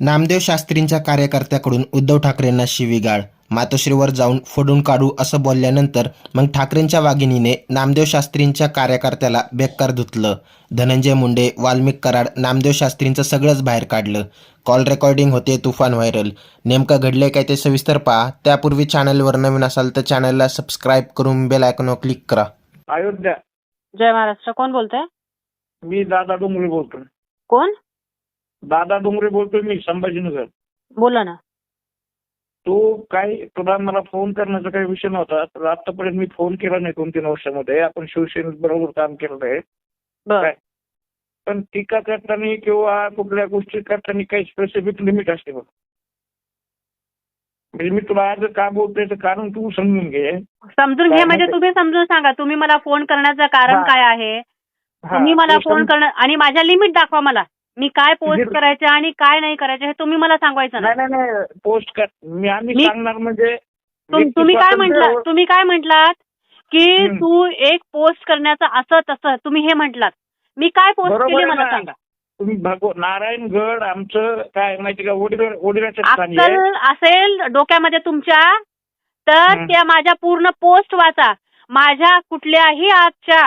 नामदेव शास्त्रींच्या कार्यकर्त्याकडून उद्धव ठाकरेंना शिवीगाळ. मातोश्रीवर जाऊन फोडून काढू असं बोलल्यानंतर मग ठाकरेंच्या वाघिणीने नामदेव शास्त्रींच्या कार्यकर्त्याला बेकार धुतलं. धनंजय मुंडे वाल्मिक कराड नामदेव शास्त्रींचं सगळंच बाहेर काढलं. कॉल रेकॉर्डिंग होते तुफान व्हायरल. नेमकं घडलंय काय ते सविस्तर पहा. त्यापूर्वी चॅनलवर नवीन असाल तर चॅनलला सबस्क्राईब करून बेल आयकॉनवर क्लिक करा. अयोध्या. जय महाराष्ट्र. कोण बोलतोय? मी दादा डोंगरे बोलतोय. कोण? दादा डोंगरे बोलतोय मी संभाजीनगर. बोला ना. तू काय तुला मला फोन करण्याचा काही विषय नव्हता. तर आतापर्यंत मी फोन केला नाही दोन तीन वर्षामध्ये. आपण शिवसेनेत बरोबर काम केलेलं आहे. काय? पण टीका करताना किंवा कुठल्या गोष्टी करताना काही स्पेसिफिक लिमिट असते बघ. म्हणजे मी तुला आज का बोलतोय ते कारण तू समजून घे. समजून घे म्हणजे तुम्ही समजून सांगा. तुम्ही मला फोन करण्याचं कारण. काय आहे? तुम्ही मला फोन सम- करणं आणि माझ्या लिमिट दाखवा मला. मी काय पोस्ट करायचे आणि काय नाही करायचे हे तुम्ही मला सांगायचं नाही नाही नाही पोस्ट कर मी आम्ही मी- सांगणार म्हणजे तुम- तुम्ही काय म्हंटल स्वातंत्र्य- तुम्ही काय म्हंटलात की हम्म. तू एक पोस्ट करण्याचं असं तसं तुम्ही हे म्हंटलात मी काय पोस्ट बरोबर केली आहे मला ना. सांगा तुम्ही भगव नारायणगड आमचं काय माहिती का स्थान आहे अक्कल असेल डोक्यामध्ये तुमच्या तर हं. त्या माझ्या पूर्ण पोस्ट वाचा माझ्या कुठल्याही आजच्या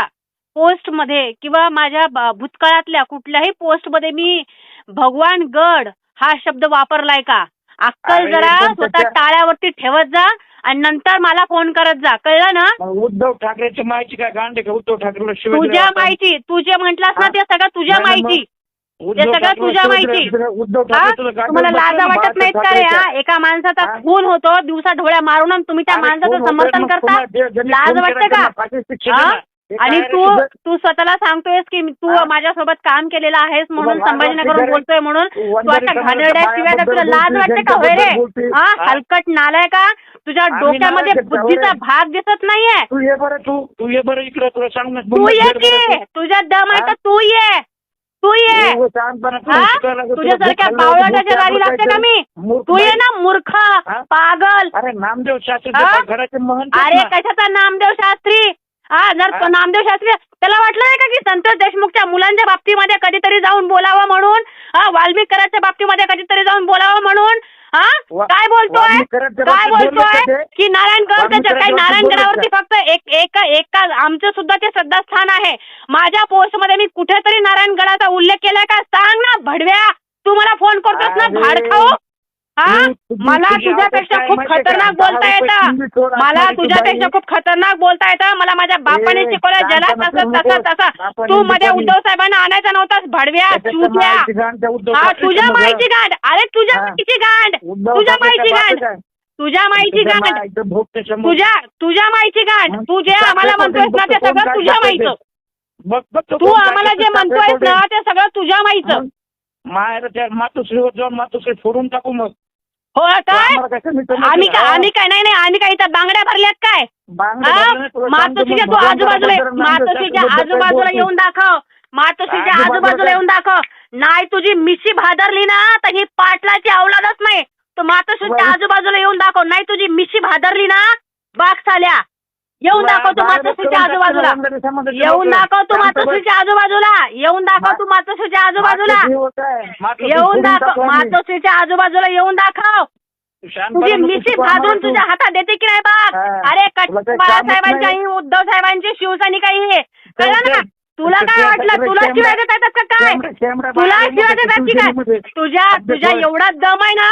पोस्टमध्ये किंवा माझ्या भूतकाळातल्या कुठल्याही पोस्टमध्ये मी भगवान गड हा शब्द वापरलाय का अक्कल जरा स्वतः टाळ्यावरती ठेवत जा आणि नंतर मला फोन करत जा कळलं ना उद्धव ठाकरेच्या माहिती काय गांड का उद्धव ठाकरेला शिवाजी तुझ्या माहिती तू जे म्हंटलास ना? ते सगळं तुझ्या माहिती हे सगळं तुझ्या माहिती. ठाकरे तुम्हाला लाजा वाटत नाहीत का रे. हा? एका माणसाचा? खून होतो दिवसा ढोळ्या मारून तुम्ही त्या माणसाचं? समर्थन करता लाज वाटतं का? आणि तू तू स्वतःला सांगतोयस की तू हा? माझ्यासोबत काम केलेलं आहेस म्हणून संभाजीनगरून? बोलतोय म्हणून तू तू वंजारी अशा समाजाच्या घाणेरड्या शिव्या का तुला लाज वाटते का होय रे. हा? हलकट नालाय का तुझ्या डोक्यामध्ये बुद्धीचा? भाग दिसत नाहीये तू ये बरं तू तू ये बरं इकडे तुला सांग तू ये की तुझ्या दम आहे तर तू ये तू ये हा? तुझ्यासारख्या बावळाटाच्या गाडी लागते का मी तू ये ना मूर्ख? पागल अरे नामदेव शास्त्री? घराचे महंत आहेत अरे. कशाचा नामदेव शास्त्री हा जर? नामदेव शास्त्री त्याला वाटलं नाही का की संतोष देशमुखच्या मुलांच्या बाबतीमध्ये कधीतरी जाऊन बोलावं म्हणून? हा वाल्मिक कराडच्या बाबतीमध्ये कधीतरी जाऊन बोलावं म्हणून? हा? काय बोलतोय? काय बोलतोय? का वाल्मिक त्याच्या काही नारायणगडावरती फक्त एक एका एका आमचं सुद्धा ते श्रद्धास्थान आहे. माझ्या पोस्टमध्ये मी कुठेतरी नारायणगडाचा उल्लेख केलाय का? सांग ना भडव्या! तू मला फोन करतोस ना अरे, भाडखाऊ हा मला तुझी तुझ्यापेक्षा खूप खतरनाक? बोलता येतं मला तुझ्यापेक्षा. खूप खतरनाक बोलता येतं मला माझ्या बापाने शिकवलं शांत तसं. तसं तसं बापाने तू मध्ये. उद्धव साहेबांना आणायचा नव्हतास भडव्या त्याच्यात चुद्या माहिती गांड त्या उद्धव हा तुझ्या. माहिती गांड अरे तुझ्या हा. माहिती गांड तुझ्या माहिती गांड. तुझ्या माहिती तुझ्या गांड. तुझ्या तुझ्या माहिती गांड तू जे आम्हाला म्हणतोयस ना ते सगळं तुझ्या बघ तो आम्हाला जे म्हणतोयस ना ते सगळं तुझ्या माहेर त्या मातोश्रीवर जाऊन मातोश्री फोडून टाकू मग हो काय आम्हाला कसं मित्र आम्ही काय हा? आम्ही काय नाही नाही आम्ही काय इथं बांगड्या भरल्यात काय बांगडे? भरले नाही, तुला सांगतो मातोश्रीच्या तू आजूबाजूला नाम मातोश्रीच्या आजूबाजूला बोलतो. येऊन दाखव मातोश्रीच्या आजूबाजूला आजूबाजूला? येऊन दाखव नाही तुझी मिशी भादरली ना तर ही पाटलाची अवलादच नाही तू मातोश्रीच्या बरं. आजूबाजूला येऊन दाखव नाही तुझी मिशी भादरली ना बाग साल्या येऊन तुला दाखव तू मातोश्रीच्या आजूबाजूला येऊन. दाखव तू. मातोश्रीच्या आजूबाजूला येऊन दाखव तू मातोश्रीच्या आजूबाजूला येऊन दाखव. मातोश्रीच्या आजूबाजूला येऊन दाखव तुझी मिशी भाजून. तुझ्या हातात देते की नाही बघ हा. अरे बाळासाहेबांची उद्धव साहेबांची शिवसैनिक आहे कळलं ना तुला काय वाटलं तुला शिवाय देत येतात का काय तुला शिवाय देतात की काय. तुझ्या तुझ्या. एवढा दम आहे ना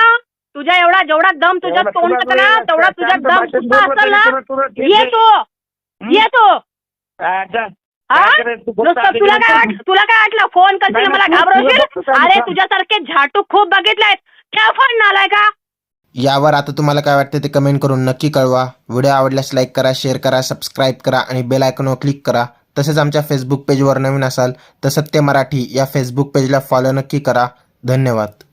तुझ्या एवढा जेवढा दम तुझ्या तुला ना तेवढा तुझ्या शांत दम सुद्धा असेल ना ये. तू? ये तू. हा, जा. हा? काय करायचं? तू बघ नुसतं चालते तुला की काय तुला काय वाटलं फोन नाही, करशील मला नाही, तू- तुला घाबरवशील अरे का? तुझ्यासारखे झाटू खूप बघितलेत. ठेव फोन नालाय का? यावर आता तुम्हाला काय वाटतं ते कमेंट करून नक्की कळवा. व्हिडिओ आवडल्यास लाईक करा शेअर करा सबस्क्राईब करा आणि बेल आयकॉनवर क्लिक करा. तसेच आमच्या फेसबुक पेजवर नवीन असाल तर सत्य मराठी या फेसबुक पेजला फॉलो नक्की करा. धन्यवाद.